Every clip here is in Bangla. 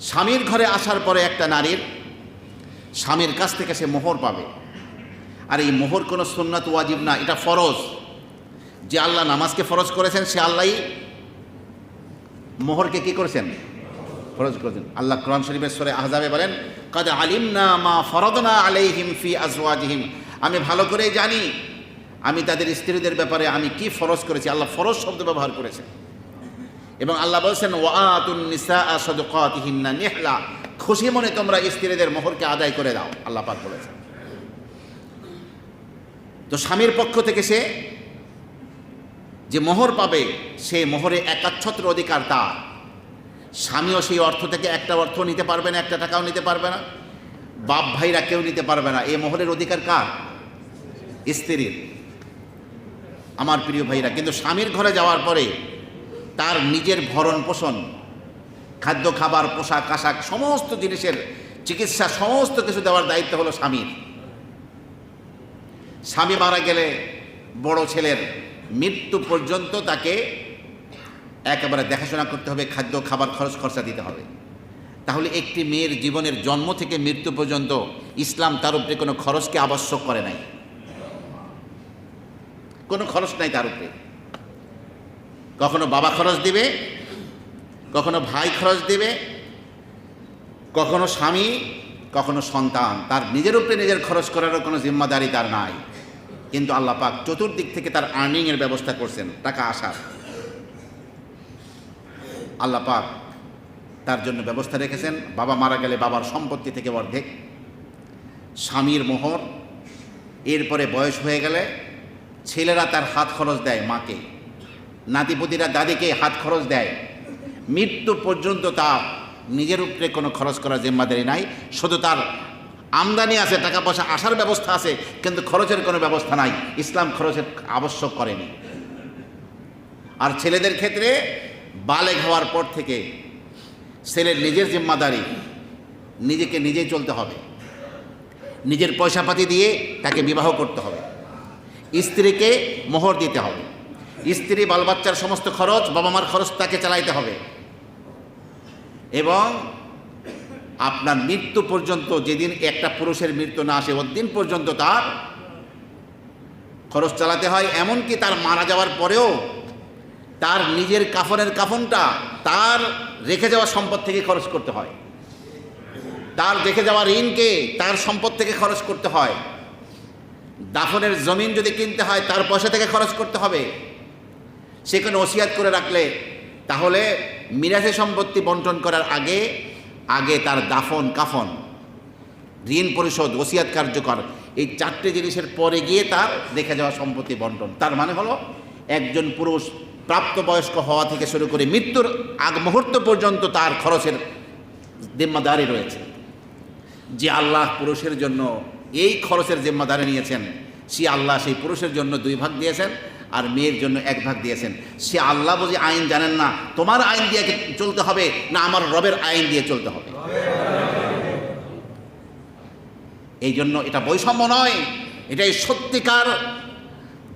স্বামীর ঘরে আসার পরে একটা নারীর স্বামীর কাছ থেকে সে মোহর পাবে। আর এই মোহর কোনো সুন্নাত ওয়াজিব না, এটা ফরজ। যে আল্লাহ নামাজকে ফরজ করেছেন, সে আল্লাহই মোহরকে কি করেছেন? ফরজ করেছেন। আল্লাহ কোরআন শরীফের সরে আহজাবে বলেন, কাদ আলিম না মা ফরদনা আলাইহিম ফি আজওয়াজিহিম। আমি ভালো করেই জানি, আমি তাদের স্ত্রীদের ব্যাপারে আমি কি ফরজ করেছি। আল্লাহ ফরজ শব্দ ব্যবহার করেছেন। এবং আল্লাহ বলছেন, ওয়াতুন নিসা সদকাতিহিন্না খুশি মনে তোমরা স্ত্রীদের মোহরকে আদায় করে দাও, আল্লাহ পাক বলেছেন। তো স্বামীর পক্ষ থেকে সে যে মোহর পাবে, সে মোহরে একাচ্ছত্র অধিকার তার। স্বামীও সেই অর্থ থেকে একটা অর্থ নিতে পারবে না, একটা টাকাও নিতে পারবে না। বাপ ভাইরা কেউ নিতে পারবে না। এই মোহরের অধিকার কার? স্ত্রীর। আমার প্রিয় ভাইরা, কিন্তু স্বামীর ঘরে যাওয়ার পরে তার নিজের ভরণ পোষণ, খাদ্য, খাবার, পোশাক, আশাক, সমস্ত জিনিসের চিকিৎসা, সমস্ত কিছু দেওয়ার দায়িত্ব হলো স্বামীর। স্বামী মারা গেলে বড় ছেলের মৃত্যু পর্যন্ত তাকে একেবারে দেখাশোনা করতে হবে, খাদ্য, খাবার, খরচ, খরচা দিতে হবে। তাহলে একটি মেয়ের জীবনের জন্ম থেকে মৃত্যু পর্যন্ত ইসলাম তার উপরে কোনো খরচকে আবশ্যক করে নাই। কোনো খরচ নাই তার উপরে। কখনো বাবা খরচ দিবে, কখনো ভাই খরচ দিবে, কখনো স্বামী, কখনো সন্তান। তার নিজের উপরে নিজের খরচ করারও কোনো জিম্মাদারি তার নাই। কিন্তু আল্লাহ পাক চতুর্দিক থেকে তার আর্নিংয়ের ব্যবস্থা করছেন, টাকা আসার। আল্লাহ পাক তার জন্য ব্যবস্থা রেখেছেন, বাবা মারা গেলে বাবার সম্পত্তি থেকে অর্ধেক, স্বামীর মোহর, এরপরে বয়স হয়ে গেলে ছেলেরা তার হাত খরচ দেয় মাকে। নাতিপতিরা দাদিকে হাত খরচ দেয়। মৃত্যু পর্যন্ত তা নিজের উপরে কোনো খরচ করার জিম্মাদারি নাই। শুধু তার আমদানি আছে, টাকা পয়সা আসার ব্যবস্থা আছে, কিন্তু খরচের কোনো ব্যবস্থা নাই। ইসলাম খরচের আবশ্যক করেনি। আর ছেলেদের ক্ষেত্রে বালে হওয়ার পর থেকে ছেলের নিজের জিম্মাদারি নিজেকে নিজেই চলতে হবে। নিজের পয়সাপাতি দিয়ে তাকে বিবাহ করতে হবে। স্ত্রীকে মোহর দিতে হবে। স্ত্রী বাল বাচ্চার সমস্ত খরচ বাবা মার খরচ তাকে চালাইতে হবে। এবং আপনার মৃত্যু পর্যন্ত যেদিন একটা পুরুষের মৃত্যু না আসে দিন পর্যন্ত তার খরচ চালাতে হয়। এমনকি তার মারা যাওয়ার পরেও তার নিজের কাফনের কাফনটা তার রেখে যাওয়া সম্পদ থেকে খরচ করতে হয়। তার রেখে যাওয়া ঋণকে তার সম্পদ থেকে খরচ করতে হয়। দাফনের জমিন যদি কিনতে হয়, তার পয়সা থেকে খরচ করতে হবে। সে কোনো ওসিয়াত করে রাখলে, তাহলে মিরাজে সম্পত্তি বন্টন করার আগে আগে তার দাফন, কাফন, ঋণ পরিশোধ, ওসিয়াত কার্যকর, এই চারটে জিনিসের পরে গিয়ে তার দেখে যাওয়া সম্পত্তি বন্টন। তার মানে হলো, একজন পুরুষ প্রাপ্তবয়স্ক হওয়া থেকে শুরু করে মৃত্যুর আগ মুহূর্ত পর্যন্ত তার খরচের জিম্মাদারি রয়েছে। যে আল্লাহ পুরুষের জন্য এই খরচের জিম্মাদারি নিয়েছেন, সে আল্লাহ সেই পুরুষের জন্য দুই ভাগ দিয়েছেন আর মেয়ের জন্য এক ভাগ দিয়েছেন। সে আল্লাহ বুঝি আইন জানেন না, তোমার আইন দিয়ে চলতে হবে না আমার রবের আইন দিয়ে চলতে হবে? এই জন্য এটা বৈষম্য নয়, এটাই সত্যিকার।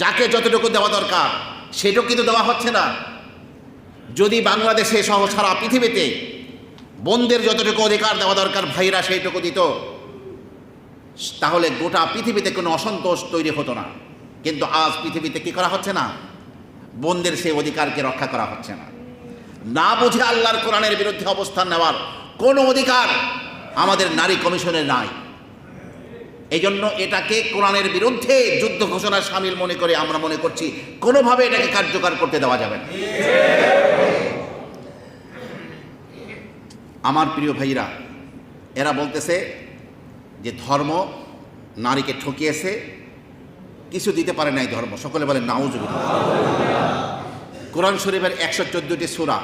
যাকে যতটুকু দেওয়া দরকার, সেটুকু কিন্তু দেওয়া হচ্ছে না। যদি বাংলাদেশে সহ সারা পৃথিবীতে বোনদের যতটুকু অধিকার দেওয়া দরকার ভাইরা সেইটুকু দিত, তাহলে গোটা পৃথিবীতে কোনো অসন্তোষ তৈরি হতো না। কিন্তু আজ পৃথিবীতে কি করা হচ্ছে না? বোনদের সেই অধিকারকে রক্ষা করা হচ্ছে না। না বুঝে আল্লাহর কোরআনের বিরুদ্ধে অবস্থান নেওয়ার কোনো অধিকার আমাদের নারী কমিশনের নাই। এই জন্য এটাকে কোরআনের বিরুদ্ধে যুদ্ধ ঘোষণার সামিল মনে করে আমরা মনে করছি কোনোভাবে এটাকে কার্যকর করতে দেওয়া যাবে না। আমার প্রিয় ভাইরা, এরা বলতেছে যে ধর্ম নারীকে ঠকিয়েছে কিছু দিতে পারে নাই ধর্ম। সকলে বলে, নাউজুবিল্লাহ। কোরআন শরীফের একশো চোদ্দোটি সুরা।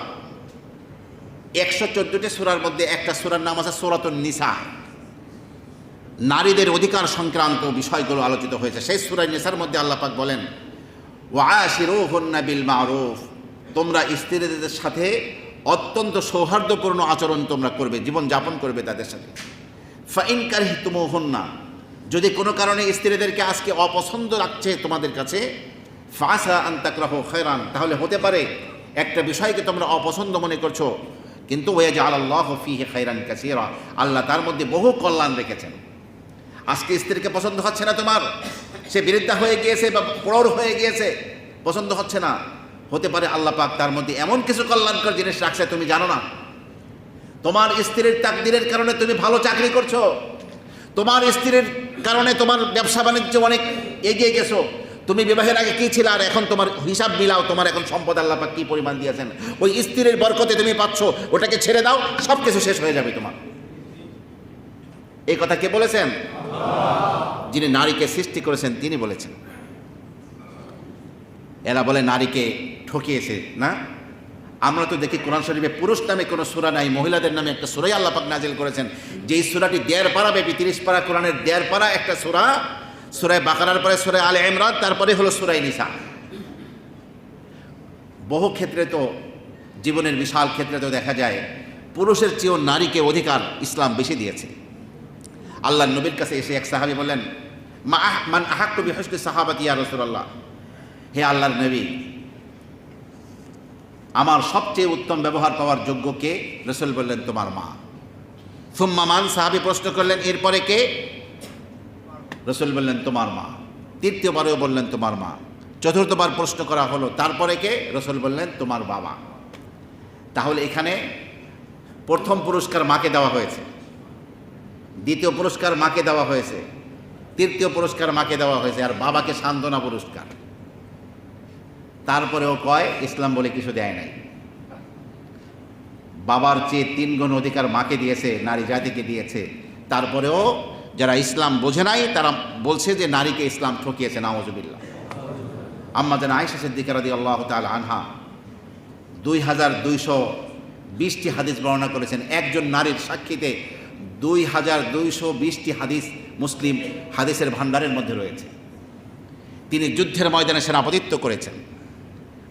একশো চোদ্দোটি সুরার মধ্যে একটা সুরার নাম আছে সুরাতুন নিসা। নারীদের অধিকার সংক্রান্ত বিষয়গুলো আলোচিত হয়েছে। সেই সুরাই নিসার মধ্যে আল্লাপাক বলেন ওয়াশিরু বিল মারুফ। তোমরা স্ত্রীদের সাথে অত্যন্ত সৌহার্দ্যপূর্ণ আচরণ তোমরা করবে জীবন যাপন করবে তাদের সাথে। ফাইন কারি তুমো যদি কোনো কারণে স্ত্রীদেরকে আজকে অপছন্দ রাখছে তোমাদের কাছে, ফাসা আন্তাকরাহ খয়রান, তাহলে হতে পারে একটা বিষয়কে তোমরা অপছন্দ মনে করছ, কিন্তু ওয়াজ আল্লাহ ফিহে খাইরান কাসিরা, আল্লাহ তার মধ্যে বহু কল্যাণ রেখেছেন। আজকে স্ত্রীকে পছন্দ হচ্ছে না তোমার? সে বিরুদ্ধা হয়ে গিয়েছে বা প্রৌঢ় হয়ে গিয়েছে, পছন্দ হচ্ছে না। হতে পারে আল্লাহ পাক তার মধ্যে এমন কিছু কল্যাণকর জিনিস রাখছে তুমি জানো না। তোমার স্ত্রীর তাকদিরের কারণে তুমি ভালো চাকরি করছ। তোমার স্ত্রীর কারণে তোমার ব্যবসা বাণিজ্য অনেক এগিয়ে গেছো। তুমি বিবাহের আগে কী ছিল আর এখন তোমার হিসাব মিলাও, তোমার এখন সম্পদ আল্লাহ পাক কী পরিমাণ দিয়েছেন। ওই স্ত্রীর বরকতে তুমি পাচ্ছ, ওটাকে ছেড়ে দাও সব কিছু শেষ হয়ে যাবে তোমার। এই কথা কে বলেছেন? যিনি নারীকে সৃষ্টি করেছেন, তিনি বলেছেন। এরা বলে নারীকে ঠকিয়েছে, না? আমরা তো দেখি কোরআন শরীফে পুরুষ নামে কোনো সুরা নাই, মহিলাদের নামে একটা সুরাই আল্লাপাক নাজিল করেছেন। যেই সুরাটি দেড় পাড়া ব্যাপী তিরিশ পাড়া কোরআনের দেড় পাড়া একটা সুরা, সুরায় বাকারার পরে সুরায় আলে ইমরান, তারপরে হলো সুরাই নিসা। বহু ক্ষেত্রে তো জীবনের বিশাল ক্ষেত্রে তো দেখা যায়, পুরুষের চেয়েও নারীকে অধিকার ইসলাম বেশি দিয়েছে। আল্লাহ নবীর কাছে এসে এক সাহাবি বললেন, মা আহ, মান আহাক্কু বিহসকি সাহাবাতি ইয়া রাসূলুল্লাহ? হে আল্লাহর নবী আমার সবচেয়ে উত্তম ব্যবহার পাওয়ার যোগ্য কে? রসুল বললেন, তোমার মা। সুম্মা মান, সাহাবি প্রশ্ন করলেন, এরপরে কে? রসুল বললেন, তোমার মা। তৃতীয়বারেও বললেন, তোমার মা। চতুর্থবার প্রশ্ন করা হলো, তারপরে কে? রসুল বললেন, তোমার বাবা। তাহলে এখানে প্রথম পুরস্কার মাকে দেওয়া হয়েছে। দ্বিতীয় পুরস্কার মাকে দেওয়া হয়েছে। তৃতীয় পুরস্কার মাকে দেওয়া হয়েছে। আর বাবাকে সান্ত্বনা পুরস্কার। তারপরেও কয়, ইসলাম বলে কিছু দেয় নাই। বাবার চেয়ে তিন গুণ অধিকার মাকে দিয়েছে, নারী জাতিকে দিয়েছে। তারপরেও যারা ইসলাম বোঝে নাই, তারা বলছে যে নারীকে ইসলাম ঠকিয়েছে নাওজবিল্লা আম্মা যেন আয়সা সিদ্দিকার দি আল্লাহ তাল আনহা দুই হাজার দুইশো বিশটি হাদিস বর্ণনা করেছেন। একজন নারীর সাক্ষীতে দুই হাজার দুইশো বিশটি হাদিস মুসলিম হাদিসের ভাণ্ডারের মধ্যে রয়েছে। তিনি যুদ্ধের ময়দানে সেনাপতিত্ব করেছেন।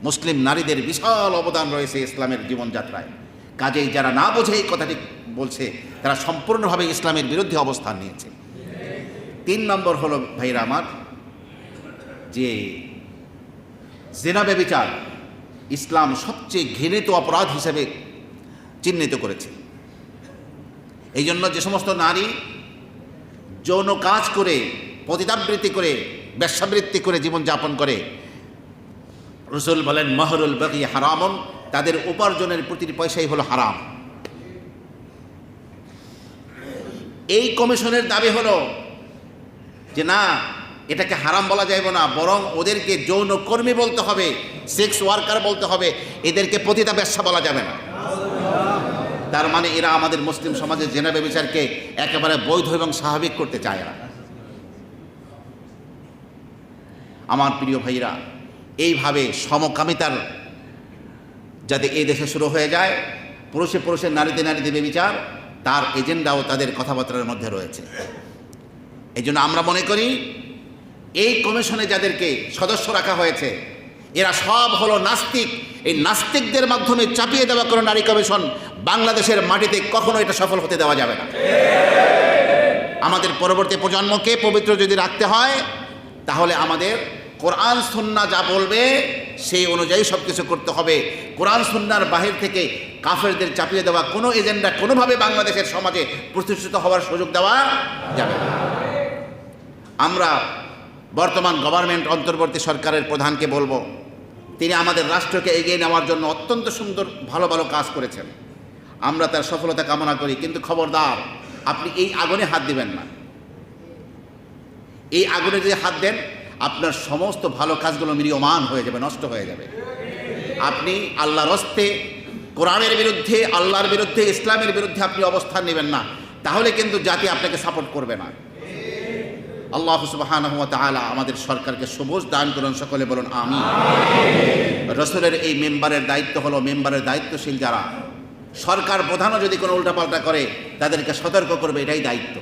মুসলিম নারীদের বিশাল অবদান রয়েছে ইসলামের জীবনযাত্রায়। কাজেই যারা না বোঝে এই কথাটি বলছে, তারা সম্পূর্ণভাবে ইসলামের বিরুদ্ধে অবস্থান নিয়েছে। তিন নম্বর হলো, ভাইরা আমার, যে জেনা ব্যবিচার ইসলাম সবচেয়ে ঘৃণিত অপরাধ হিসেবে চিহ্নিত করেছে। এই জন্য যে সমস্ত নারী যৌন কাজ করে, পতিতাবৃত্তি করে, ব্যবসাবৃত্তি করে জীবনযাপন করে রসুল বলেন, মহরুল বাকি হারামন। তাদের উপার্জনের প্রতিটি পয়সাই হলো হারাম। এই কমিশনের দাবি হলো যে, না, এটাকে হারাম বলা যাইব না, বরং ওদেরকে যৌন কর্মী বলতে হবে, সেক্স ওয়ার্কার বলতে হবে, এদেরকে পতিতা ব্যবসা বলা যাবে না। তার মানে এরা আমাদের মুসলিম সমাজের জেনা ব্যবচারকে একেবারে বৈধ এবং স্বাভাবিক করতে চায় না। আমার প্রিয় ভাইরা এইভাবে সমকামিতার যাতে এই দেশে শুরু হয়ে যায়, পুরুষে পুরুষের, নারীতে নারীতে বেবিচার, তার এজেন্ডাও তাদের কথাবার্তার মধ্যে রয়েছে। এই জন্য আমরা মনে করি, এই কমিশনে যাদেরকে সদস্য রাখা হয়েছে, এরা সব হলো নাস্তিক। এই নাস্তিকদের মাধ্যমে চাপিয়ে দেওয়া কোনো নারী কমিশন বাংলাদেশের মাটিতে কখনো এটা সফল হতে দেওয়া যাবে না। আমাদের পরবর্তী প্রজন্মকে পবিত্র যদি রাখতে হয়, তাহলে আমাদের কোরআন, সুন্না যা বলবে, সেই অনুযায়ী সব কিছু করতে হবে। কোরআন, সুন্নার বাহির থেকে কাফেরদের চাপিয়ে দেওয়া কোনো এজেন্ডা কোনোভাবে বাংলাদেশের সমাজে প্রতিষ্ঠিত হওয়ার সুযোগ দেওয়া যাবে না। আমরা বর্তমান গভর্নমেন্ট অন্তর্বর্তী সরকারের প্রধানকে বলব, তিনি আমাদের রাষ্ট্রকে এগিয়ে নেওয়ার জন্য অত্যন্ত সুন্দর, ভালো ভালো কাজ করেছেন। আমরা তার সফলতা কামনা করি, কিন্তু খবরদার, আপনি এই আগুনে হাত দিবেন না। এই আগুনে যদি হাত দেন আপনার সমস্ত ভালো কাজগুলো মিরিয়মান হয়ে যাবে, নষ্ট হয়ে যাবে। আপনি আল্লাহর হস্তে, কোরআনের বিরুদ্ধে, আল্লাহর বিরুদ্ধে, ইসলামের বিরুদ্ধে আপনি অবস্থান নেবেন না। তাহলে কিন্তু জাতি আপনাকে সাপোর্ট করবে না। আল্লাহ সুবহানাহু ওয়া আমাদের সরকারকে সবুজ দান করুন, সকলে বলুন আমি রসুলের এই মেম্বারের দায়িত্ব হলো, মেম্বারের দায়িত্বশীল যারা, সরকার প্রধানও যদি কোনো উল্টাপাল্টা করে, তাদেরকে সতর্ক করবে, এটাই দায়িত্ব।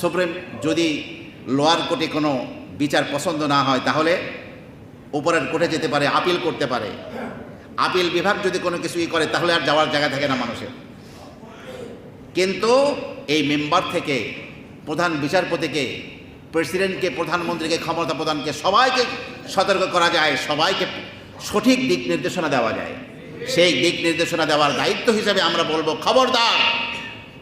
সুপ্রিম, যদি লোয়ার কোর্টে কোনো বিচার পছন্দ না হয়, তাহলে উপরের কোর্টে যেতে পারে, আপিল করতে পারে। আপিল বিভাগ যদি কোনো কিছু ই করে, তাহলে আর যাওয়ার জায়গা থাকে না মানুষের। কিন্তু এই মেম্বার থেকে, প্রধান বিচারপতিকে, প্রেসিডেন্টকে, প্রধানমন্ত্রীকে, ক্ষমতা প্রদানকে সবাইকে সতর্ক করা যায়, সবাইকে সঠিক দিক নির্দেশনা দেওয়া যায়। সেই দিক নির্দেশনা দেওয়ার দায়িত্ব হিসাবে আমরা বলব, খবরদার!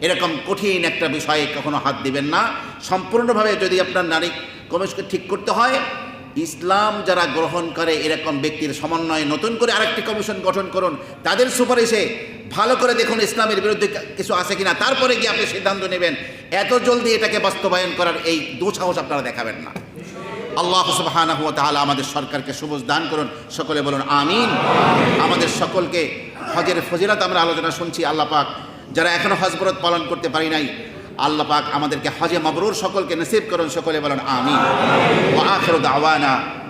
এরকম কঠিন একটা বিষয়ে কখনো হাত দিবেন না। সম্পূর্ণভাবে যদি আপনার নারী কমিশনকে ঠিক করতে হয়, ইসলাম যারা গ্রহণ করে এরকম ব্যক্তির সমন্বয়ে নতুন করে আরেকটি কমিশন গঠন করুন, তাদের সুপারিশে ভালো করে দেখুন ইসলামের বিরুদ্ধে কিছু আছে কিনা। তারপরে গিয়ে আপনি সিদ্ধান্ত নেবেন। এত জলদি এটাকে বাস্তবায়ন করার এই দুঃসাহস আপনারা দেখাবেন না। আল্লাহ সুবহানাহু ওয়া তাআলা আমাদের সরকারকে সবুজ দান করুন। সকলে বলুন, আমিন। আমাদের সকলকে হজের ফজিলত আমরা আলোচনা শুনছি, আল্লাহ পাক যারা এখনও হজ ব্রত পালন করতে পারি নাই, আল্লাহ পাক আমাদেরকে হজে মাবরুর সকলকে নসিব করুন, সকলে বলুন আমি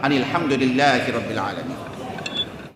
আনিল আলহামদুলিল্লাহ রবিল আলামিন।